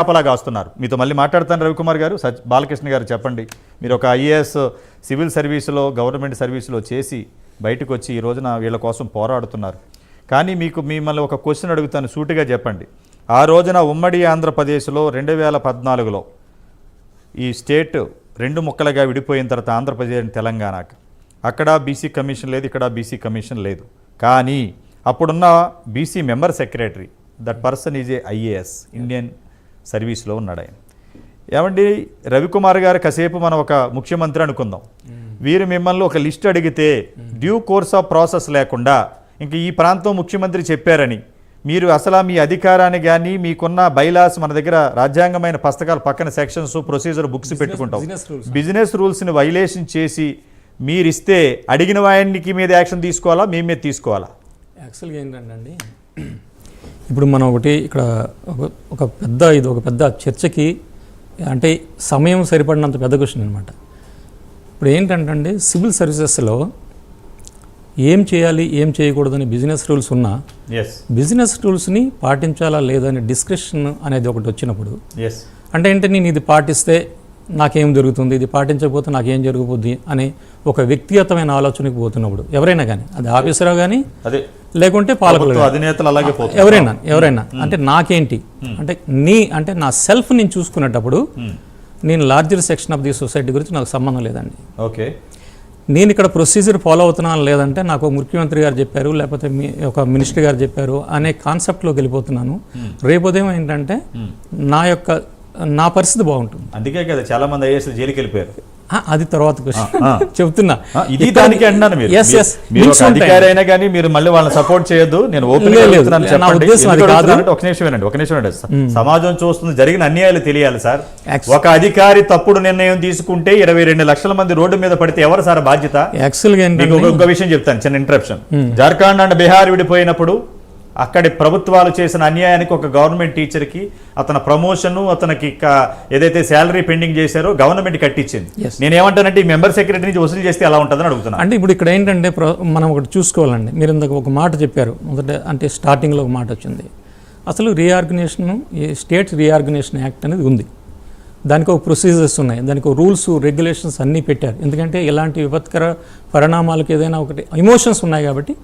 కాపలాగా వస్తున్నారు. మీతో మళ్ళీ మాట్లాడతాను రవికుమార్ గారు. సచ్ బాలకృష్ణ గారు చెప్పండి. మీరు ఒక ఐఏఎస్ సివిల్ సర్వీసులో గవర్నమెంట్ సర్వీసులో చేసి బయటకు వచ్చి ఈ రోజున వీళ్ళ కోసం పోరాడుతున్నారు. కానీ మీకు మిమ్మల్ని ఒక క్వశ్చన్ అడుగుతాను సూటిగా చెప్పండి. ఆ రోజున ఉమ్మడి ఆంధ్రప్రదేశ్లో రెండు వేల పద్నాలుగులో ఈ స్టేట్ రెండు ముక్కలుగా విడిపోయిన తర్వాత ఆంధ్రప్రదేశ్ అండ్ తెలంగాణకు. అక్కడ బీసీ కమిషన్ లేదు ఇక్కడ బీసీ కమిషన్ లేదు. కానీ అప్పుడున్న BC member secretary that person is a IAS Indian సర్వీస్లో ఉన్నాడు ఆయన. ఏమండి? రవికుమార్ గారు కాసేపు మనం ఒక ముఖ్యమంత్రి అనుకుందాం. వీరు మిమ్మల్ని ఒక లిస్ట్ అడిగితే డ్యూ కోర్స్ ఆఫ్ ప్రాసెస్ లేకుండా ఇంక ఈ ప్రాంతం ముఖ్యమంత్రి చెప్పారని మీరు అసలు మీ అధికారాన్ని కానీ మీకున్న బైలాస్ మన దగ్గర రాజ్యాంగమైన పుస్తకాలు పక్కన సెక్షన్స్ ప్రొసీజర్ బుక్స్ పెట్టుకుంటాం. బిజినెస్ రూల్స్ని వైలేషన్ చేసి మీరిస్తే అడిగిన వాడికి మీద యాక్షన్ తీసుకోవాలా? మీ మీద తీసుకోవాలా? యాక్చువల్గా ఏంటంటే అండి ఇప్పుడు మనం ఒకటి ఇక్కడ ఒక- ఒక పెద్ద ఇది ఒక పెద్ద చర్చకి అంటే సమయం సరిపడినంత పెద్ద క్వశ్చన్ అనమాట ఇప్పుడు ఏంటంటే అండి సివిల్ సర్వీసెస్లో ఏం చేయాలి ఏం చేయకూడదని బిజినెస్ రూల్స్ ఉన్నా ఎస్ బిజినెస్ రూల్స్ని పాటించాలా లేదా అనే డిస్క్రిప్షన్ అనేది ఒకటి వచ్చినప్పుడు ఎస్ అంటే ఏంటి నేను ఇది పాటిస్తే నాకేం జరుగుతుంది ఇది పాటించకపోతే నాకేం జరగబోద్ది అనే ఒక వ్యక్తిగతమైన ఆలోచనకు పోతున్నప్పుడు ఎవరైనా కానీ అది ఆఫీసర్ కానీ అదే లేకుంటే పాలకులు అధినేతలు అలాగే ఎవరైనా ఎవరైనా. అంటే నాకేంటి? అంటే నీ అంటే నా సెల్ఫ్ నేను చూసుకునేటప్పుడు నేను larger section of the society గురించి నాకు సంబంధం లేదండి. ఓకే. నేను ఇక్కడ ప్రొసీజర్ ఫాలో అవుతున్నాను లేదంటే నాకు ముఖ్యమంత్రి గారు చెప్పారు లేకపోతే మీ ఒక మినిస్టర్ గారు చెప్పారు అనే కాన్సెప్ట్లోకి వెళ్ళిపోతున్నాను. రేపు ఉదయం ఏంటంటే నా యొక్క నా పరిస్థితి బాగుంటుంది. అందుకే కదా చాలా మంది ఐఏఎస్ జైలుకి వెళ్ళిపోయారు అది తర్వాత క్వశ్చన్. చెప్తున్నా. ఇది దానికి అంటున్నాను మీరు. Yes, yes. మీరు-. అధికారి అయినా కానీ మీరు మళ్ళీ వాళ్ళని సపోర్ట్ చేయొద్దు. నేను ఓపెన్ చెప్పండి. ఒక నిమిషం వినండి ఒక నిమిషం వినండి. సమాజం చూస్తుంది జరిగిన అన్యాయాలు తెలియాలి సార్. ఒక అధికారి తప్పుడు నిర్ణయం తీసుకుంటే ఇరవై రెండు లక్షల మంది రోడ్డు మీద పడితే ఎవరు సార్ బాధ్యత? యాక్చువల్గా ఒక విషయం చెప్తాను చిన్న ఇంటరప్షన్ జార్ఖండ్ అండ్ బీహార్ విడిపోయినప్పుడు అక్కడి ప్రభుత్వాలు చేసిన అన్యాయానికి ఒక గవర్నమెంట్ టీచర్కి అతని ప్రమోషన్ అతనికి ఏదైతే శాలరీ పెండింగ్ చేశారో గవర్నమెంట్ కట్టించింది. నేనేమంటానంటే ఈ మెంబర్ సెక్రటరీ నుంచి వసూలు చేస్తే ఎలా ఉంటుందని అడుగుతున్నా. అంటే ఇప్పుడు ఇక్కడ ఏంటంటే మనం ఒకటి చూసుకోవాలండి. మీరు ఇందాక ఒక మాట చెప్పారు. మొదట అంటే స్టార్టింగ్లో ఒక మాట వచ్చింది. అసలు రీఆర్గనైజేషన్ ఈ స్టేట్ రీఆర్గనైజేషన్ యాక్ట్ అనేది ఉంది. దానికి ఒక ప్రొసీజర్స్ ఉన్నాయి. దానికి ఒక రూల్స్ రెగ్యులేషన్స్ అన్నీ పెట్టారు. ఎందుకంటే ఇలాంటి విపత్కర పరిణామాలకు ఏదైనా ఒకటి ఎమోషన్స్ ఉన్నాయి కాబట్టి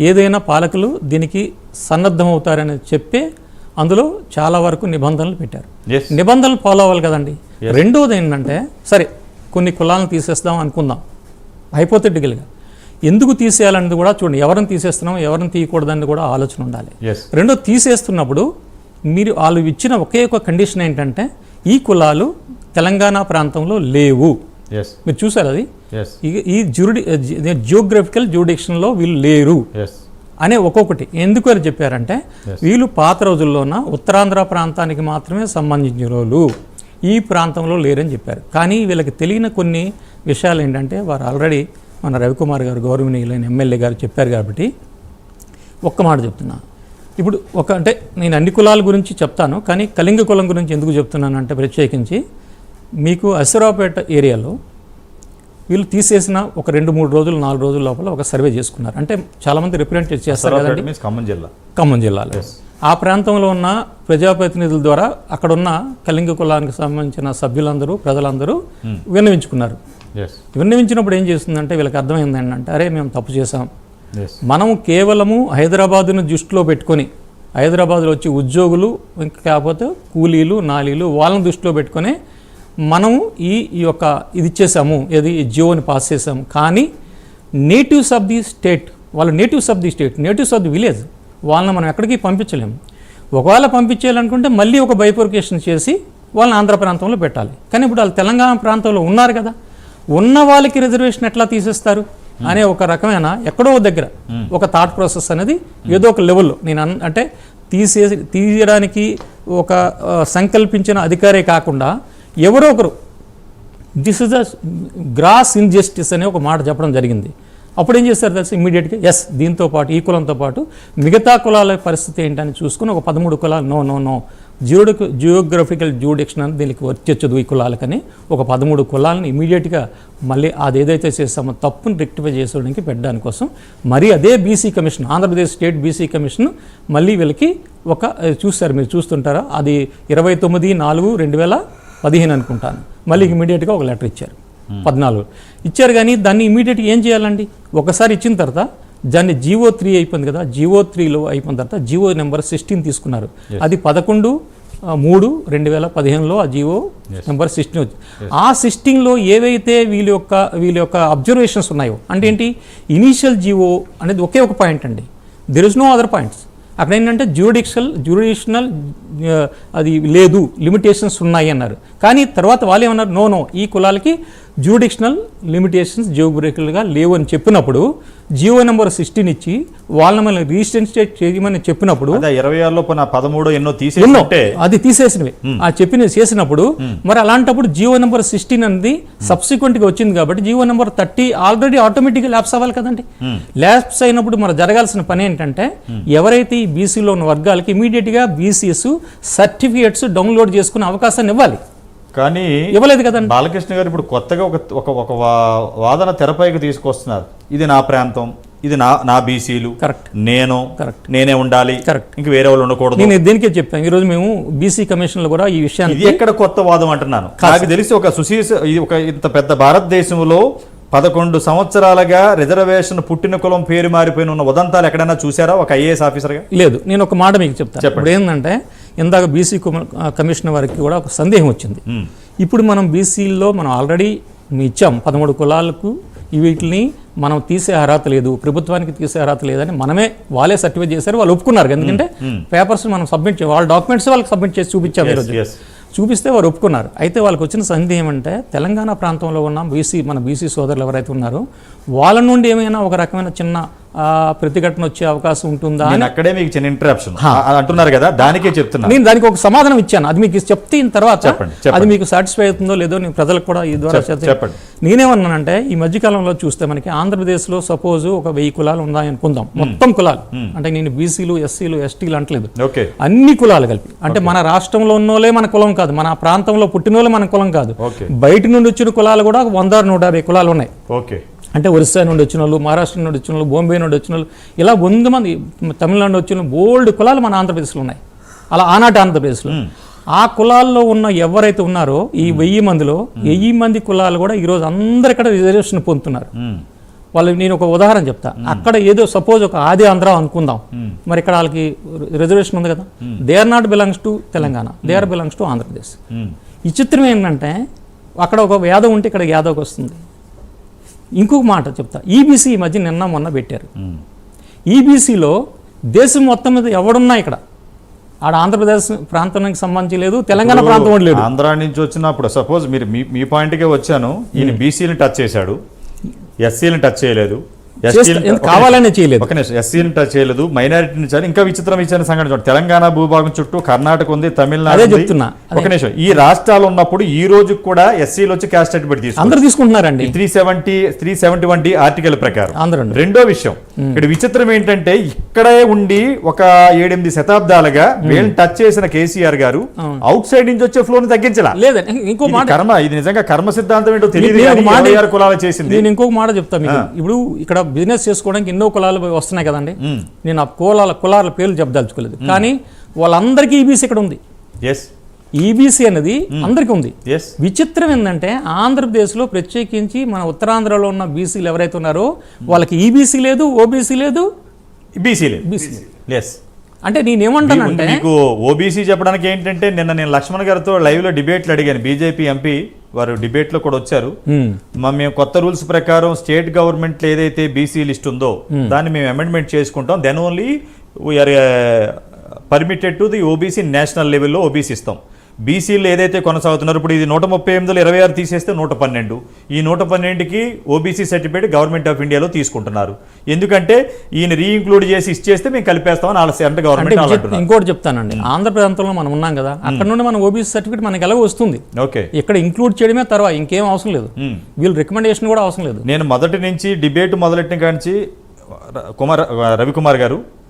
ఏదైనా పాలకులు దీనికి సన్నద్ధమవుతారని చెప్పే అందులో చాలా వరకు నిబంధనలు పెట్టారు. నిబంధనలు ఫాలో అవ్వాలి కదండి. రెండోది ఏంటంటే సరే కొన్ని కులాలను తీసేస్తాం అనుకుందాం. హైపోథెటికల్గా ఎందుకు తీసేయాలన్నది కూడా చూడండి. ఎవరిని తీసేస్తున్నాం ఎవరిని తీయకూడదని కూడా ఆలోచన ఉండాలి. రెండో తీసేస్తున్నప్పుడు మీరు వాళ్ళు ఇచ్చిన ఒకే ఒక కండిషన్ ఏంటంటే ఈ కులాలు తెలంగాణ ప్రాంతంలో లేవు. మీరు చూసారు అది? ఈ- ఈ జ్యూడి జియోగ్రఫికల్ జ్యూడిక్షన్లో వీళ్ళు లేరు. అనే ఒక్కొక్కటి. ఎందుకు అని చెప్పారంటే వీళ్ళు పాత రోజుల్లోన ఉత్తరాంధ్ర ప్రాంతానికి మాత్రమే సంబంధించిన వాళ్ళు ఈ ప్రాంతంలో లేరని చెప్పారు. కానీ వీళ్ళకి తెలియని కొన్ని విషయాలు ఏంటంటే వారు ఆల్రెడీ మన రవికుమార్ గారు గౌరవనీయులైన ఎమ్మెల్యే గారు చెప్పారు కాబట్టి ఒక్క మాట చెప్తున్నా. ఇప్పుడు ఒక అంటే నేను అన్ని కులాల గురించి చెప్తాను కానీ కళింగ కులం గురించి ఎందుకు చెప్తున్నాను అంటే ప్రత్యేకించి మీకు అసరాపేట ఏరియాలో వీళ్ళు తీసేసిన ఒక రెండు మూడు రోజులు నాలుగు రోజుల లోపల ఒక సర్వే చేసుకున్నారు. అంటే చాలామంది రిప్రజెంటేట్ చేస్తారు కదండి? ఖమ్మం జిల్లా. ఖమ్మం జిల్లాలో. ఆ ప్రాంతంలో ఉన్న ప్రజాప్రతినిధుల ద్వారా అక్కడ ఉన్న కళింగ కులానికి సంబంధించిన సభ్యులందరూ ప్రజలందరూ విన్నవించుకున్నారు. ఎస్ విన్నవించినప్పుడు ఏం చేస్తుందంటే వీళ్ళకి అర్థమైంది ఏంటంటే అరే మేము తప్పు చేసాం మనం కేవలము హైదరాబాదును దృష్టిలో పెట్టుకొని హైదరాబాద్లో వచ్చి ఉద్యోగులు ఇంకా కాకపోతే కూలీలు నాలీలు వాళ్ళని దృష్టిలో పెట్టుకొని మనము ఈ ఈ యొక్క ఇది ఇచ్చేసాము ఏది జియోని పాస్ చేసాము కానీ నేటివ్స్ ఆఫ్ ది స్టేట్ వాళ్ళు natives of the state natives of the village వాళ్ళని మనం ఎక్కడికి పంపించలేము ఒకవేళ పంపించేయాలనుకుంటే మళ్ళీ ఒక బైఫోర్కేషన్ చేసి వాళ్ళని ఆంధ్ర ప్రాంతంలో పెట్టాలి. కానీ ఇప్పుడు వాళ్ళు తెలంగాణ ప్రాంతంలో ఉన్నారు కదా ఉన్న వాళ్ళకి రిజర్వేషన్ ఎట్లా తీసేస్తారు అనే ఒక రకమైన ఎక్కడో దగ్గర ఒక థాట్ ప్రాసెస్ అనేది ఏదో ఒక లెవెల్లో నేను అంటే తీసేసి తీయడానికి ఒక సంకల్పించిన అధికారే కాకుండా ఎవరో ఒకరు. This is the gross injustice అనే ఒక మాట చెప్పడం జరిగింది. అప్పుడు ఏం చేస్తారు తెలుసు? ఇమీడియట్గా ఎస్ దీంతో పాటు ఈ కులంతో పాటు మిగతా కులాల పరిస్థితి ఏంటని చూసుకుని ఒక పదమూడు కులాలు నో నో నో జియోడి జియోగ్రఫికల్ జ్యూడిక్షన్ అని దీనికి వర్తించదు ఈ కులాలకని ఒక పదమూడు కులాలను ఇమీడియట్గా మళ్ళీ అది ఏదైతే చేస్తామో తప్పును రెక్టిఫై చేసుకోవడానికి పెట్టడానికి కోసం మరి అదే BC commission Andhra Pradesh state BC commission మళ్ళీ వీళ్ళకి ఒక చూస్తారు మీరు చూస్తుంటారా? అది ఇరవై తొమ్మిది నాలుగు రెండు వేల పదిహేను అనుకుంటాను. మళ్ళీ ఇమీడియట్గా ఒక లెటర్ ఇచ్చారు. పద్నాలుగు. ఇచ్చారు కానీ దాన్ని ఇమీడియట్గా ఏం చేయాలండి? ఒకసారి ఇచ్చిన తర్వాత దాన్ని జీవో త్రీ అయిపోయింది కదా జీవో త్రీలో అయిపోయిన తర్వాత జీవో నెంబర్ సిక్స్టీన్ తీసుకున్నారు. అది పదకొండు మూడు రెండు వేల పదిహేనులో ఆ జీవో నెంబర్ సిక్స్టీన్ వచ్చింది ఆ సిక్స్టీన్లో ఏవైతే వీళ్ళ యొక్క వీళ్ళ యొక్క అబ్జర్వేషన్స్ ఉన్నాయో అంటే ఏంటి? ఇనీషియల్ జీవో అనేది ఒకే ఒక పాయింట్ అండి. There is no other points అక్కడ ఏంటంటే జ్యూడిషియల్ జ్యూడిషనల్ అది లేదు లిమిటేషన్స్ ఉన్నాయి అన్నారు. కానీ తర్వాత వాళ్ళు ఏమన్నారు? నో నో ఈ కులాలకి జ్యూడిషనల్ లిమిటేషన్స్ జియోగ్రఫికల్గా లేవు అని చెప్పినప్పుడు జియో నెంబర్ సిక్స్టీన్ ఇచ్చి వాళ్ళని మళ్ళీ రీస్టెన్స్టేట్ చేయమని చెప్పినప్పుడు ఇరవై ఆరులో పదమూడు ఎన్నో తీసేస్తుంటే అది తీసేసినవి. ఆ చెప్పిన చేసినప్పుడు మరి అలాంటప్పుడు జియో నెంబర్ సిక్స్టీన్ అనేది సబ్సిక్వెంట్గా వచ్చింది కాబట్టి జియో నెంబర్ థర్టీ ఆల్రెడీ ఆటోమేటిక్గా ల్యాప్స్ అవ్వాలి కదండి. ల్యాప్స్ అయినప్పుడు మరి జరగాల్సిన పని ఏంటంటే ఎవరైతే ఈ బీసీలో ఉన్న వర్గాలకి ఇమీడియట్గా బీసీఎస్ సర్టిఫికేట్స్ డౌన్లోడ్ చేసుకునే అవకాశాన్ని ఇవ్వాలి. కానీ ఇవ్వలేదు కదండి. బాలకృష్ణ గారు ఇప్పుడు కొత్తగా ఒక ఒక ఒక వాదన తెరపైకి తీసుకొస్తున్నారు. ఇది నా ప్రాంతం ఇది నా నా బీసీలు కరెక్ట్ నేను కరెక్ట్ నేనే ఉండాలి కరెక్ట్ ఇంక వేరే వాళ్ళు ఉండకూడదు. నేను దేనికే చెప్పాను? ఈరోజు మేము బీసీ కమిషన్లో కూడా ఈ విషయాన్ని ఇది ఎక్కడ కొత్త వాదం అంటున్నాను? నాకు తెలిసి ఒక సుశీస్ ఒక ఇంత పెద్ద భారతదేశంలో పదకొండు సంవత్సరాలుగా రిజర్వేషన్ పుట్టిన కులం పేరు మారిపోయిన ఉన్న ఉదంతాలు ఎక్కడైనా చూసారా ఒక ఐఏఎస్ ఆఫీసర్గా? లేదు. నేను ఒక మాట మీకు చెప్తాను. ఇప్పుడు ఏంటంటే ఇందాక బీసీ కమిషన్ వారికి కూడా ఒక సందేహం వచ్చింది. ఇప్పుడు మనం బీసీల్లో మనం ఆల్రెడీ ఇచ్చాం. పదమూడు కులాలకు వీటిని మనం తీసే అర్హత లేదు ప్రభుత్వానికి తీసే అర్హత లేదని మనమే వాళ్ళే సర్టిఫికేట్ చేశారు వాళ్ళు ఒప్పుకున్నారు. ఎందుకంటే పేపర్స్ మనం సబ్మిట్ చే వాళ్ళ డాక్యుమెంట్స్ వాళ్ళకి సబ్మిట్ చేసి చూపించాం ఈరోజు. చూపిస్తే వారు ఒప్పుకున్నారు. అయితే వాళ్ళకి వచ్చిన సందేహం ఏమంటే తెలంగాణ ప్రాంతంలో ఉన్న బీసీ మన బీసీ సోదరులు ఎవరైతే ఉన్నారో వాళ్ళ నుండి ఏమైనా ఒక రకమైన చిన్న ప్రతిఘటన వచ్చే అవకాశం ఉంటుందా అక్కడే మీకు చిన్న ఇంటరాప్షన్ అంటున్నారు కదా దానికే చెప్తున్నా. నేను దానికి ఒక సమాధానం ఇచ్చాను. అది మీకు చెప్తే తర్వాత చెప్పండి. అది మీకు సాటిస్ఫై అవుతుందో లేదో నేను ప్రజలకు కూడా ఈ ద్వారా చెప్పండి. నేనేమన్నానంటే ఈ మధ్యకాలంలో చూస్తే మనకి ఆంధ్రప్రదేశ్లో సపోజ్ ఒక వెయ్యి కులాలు ఉన్నాయి అనుకుందాం మొత్తం కులాలు. అంటే నేను బీసీలు ఎస్సీలు ఎస్టీలు అంటలేదు ఓకే. అన్ని కులాలు కలిపి. అంటే మన రాష్ట్రంలో ఉన్నోళ్ళే మన కులం కాదు. మన ప్రాంతంలో పుట్టినోళ్ళే మన కులం కాదు. బయట నుండి వచ్చిన కులాలు కూడా వంద నూట యాభై కులాలు ఉన్నాయి. ఓకే. అంటే ఒరిస్సా నుండి వచ్చిన వాళ్ళు మహారాష్ట్ర నుండి వచ్చిన వాళ్ళు బాంబే నుండి వచ్చిన వాళ్ళు ఇలా వంద మంది తమిళనాడు నుండి వచ్చిన బోల్డ్ కులాలు మన ఆంధ్రప్రదేశ్లో ఉన్నాయి. అలా ఆనాటి ఆంధ్రప్రదేశ్లో. ఆ కులాల్లో ఉన్న ఎవరైతే ఉన్నారో ఈ వెయ్యి మందిలో వెయ్యి మంది కులాలు కూడా ఈరోజు అందరు ఇక్కడ రిజర్వేషన్ పొందుతున్నారు. వాళ్ళు నేను ఒక ఉదాహరణ చెప్తా. అక్కడ ఏదో సపోజ్ ఒక ఆది ఆంధ్ర అనుకుందాం. మరి ఇక్కడ వాళ్ళకి రిజర్వేషన్ ఉంది కదా. They are not belongs to Telangana. They are belongs to Andhra Pradesh. ఈ చిత్రం ఏంటంటే అక్కడ ఒక యాదవ్ ఉంటే ఇక్కడ యాదవ్కి వస్తుంది. ఇంకొక మాట చెప్తా. ఈబీసీ ఈ మధ్య నిన్న మొన్న పెట్టారు. ఈబీసీలో దేశం మొత్తం మీద ఎవడున్నా ఇక్కడ? ఆడ ఆంధ్రప్రదేశ్ ప్రాంతానికి సంబంధించి లేదు తెలంగాణ ప్రాంతం లేడు ఆంధ్ర నుంచి వచ్చినప్పుడు సపోజ్ మీరు మీ మీ పాయింట్కే వచ్చాను ఈయన బీసీని టచ్ చేశాడు ఎస్సీని టచ్ చేయలేదు కావాలనే చేయలేదు. ఎస్సీని టచ్ చేయలేదు. మైనారిటీని చాలు ఇంకా విచిత్రం ఇచ్చిన సంఘటన చూడండి. తెలంగాణ భూభాగం చుట్టూ కర్ణాటక ఉంది తమిళనాడు. చెప్తున్నా. ఒక నిమిషం. ఈ రాష్ట్రాలు ఉన్నప్పుడు ఈ రోజు కూడా ఎస్సీలు వచ్చి క్యాస్ట్ సర్టిఫికేట్ తీసుకుంటారు అందరు తీసుకుంటున్నారండి. Three seventy three seventy one D article ప్రకారం. రెండో విషయం. ఇక్కడ విచిత్రం ఏంటంటే ఇక్కడే ఉండి ఒక ఏడెనిమిది శతాబ్దాలుగా వీళ్ళని టచ్ చేసిన కేసీఆర్ గారు అవుట్ సైడ్ నుంచి వచ్చే ఫ్లో తగ్గించలా? లేదండి ఇంకో మాట కర్మ ఇది నిజంగా కర్మ సిద్ధాంతం ఏంటో తెలియదు కులాలు చేసింది. నేను ఇంకొక మాట చెప్తా మీకు. ఇప్పుడు ఇక్కడ బిజినెస్ చేసుకోవడానికి ఎన్నో కులాలు వస్తున్నాయి కదండి. నేను ఆ కులాల కులాల పేర్లు చెప్పదలుచుకోలేదు. కానీ వాళ్ళందరికీ ఈబీసీ ఇక్కడ ఉంది. ఎస్ ఈబీసీ అనేది అందరికీ ఉంది ఎస్ విచిత్రం ఏంటంటే ఆంధ్రప్రదేశ్లో ప్రత్యేకించి మన ఉత్తరాంధ్రలో ఉన్న బీసీలు ఎవరైతే ఉన్నారో వాళ్ళకి ఈబీసీ లేదు ఓబీసీ లేదు బీసీలే BC. ఎస్ అంటే నేనేమంటానంటే మీకు ఓబీసీ చెప్పడానికి ఏంటంటే నిన్న నేను లక్ష్మణ్ గారితో లైవ్లో డిబేట్లు అడిగాను బీజేపీ ఎంపీ వారు డిబేట్లో కూడా వచ్చారు మ్మ్. మా మేము కొత్త రూల్స్ ప్రకారం స్టేట్ గవర్నమెంట్ ఏదైతే బీసీ లిస్ట్ ఉందో దాన్ని మేము అమెండ్మెంట్ చేసుకుంటాం then only we're permitted to the OBC national లెవెల్లో ఓబీసీ ఇస్తాం బీసీలు ఏదైతే కొనసాగుతున్నారో ఇప్పుడు ఇది నూట ముప్పై ఎనిమిదిలో ఇరవై ఆరు తీసేస్తే నూట పన్నెండు. ఈ నూట పన్నెండుకి ఓబీసీ సర్టిఫికేట్ గవర్నమెంట్ ఆఫ్ ఇండియాలో తీసుకుంటున్నారు. ఎందుకంటే ఈయన రీఇంక్లూడ్ చేసి ఇచ్చేస్తే మేము కలిపేస్తామని వాళ్ళ సెంట్రల్ అంటే గవర్నమెంట్ ఇంకోటి చెప్తానండి. ఆంధ్ర ప్రాంతంలో మనం ఉన్నాం కదా అక్కడ నుండి మన ఓబీసీ సర్టిఫికేట్ మనకి ఎలాగో వస్తుంది. ఓకే. ఇక్కడ ఇంక్లూడ్ చేయడమే తర్వాత ఇంకేం అవసరం లేదు. వీళ్ళు రికమెండేషన్ కూడా అవసరం లేదు. నేను మొదటి నుంచి డిబేట్ మొదలెట్టిన ర- కుమార్ రవికుమార్ గారు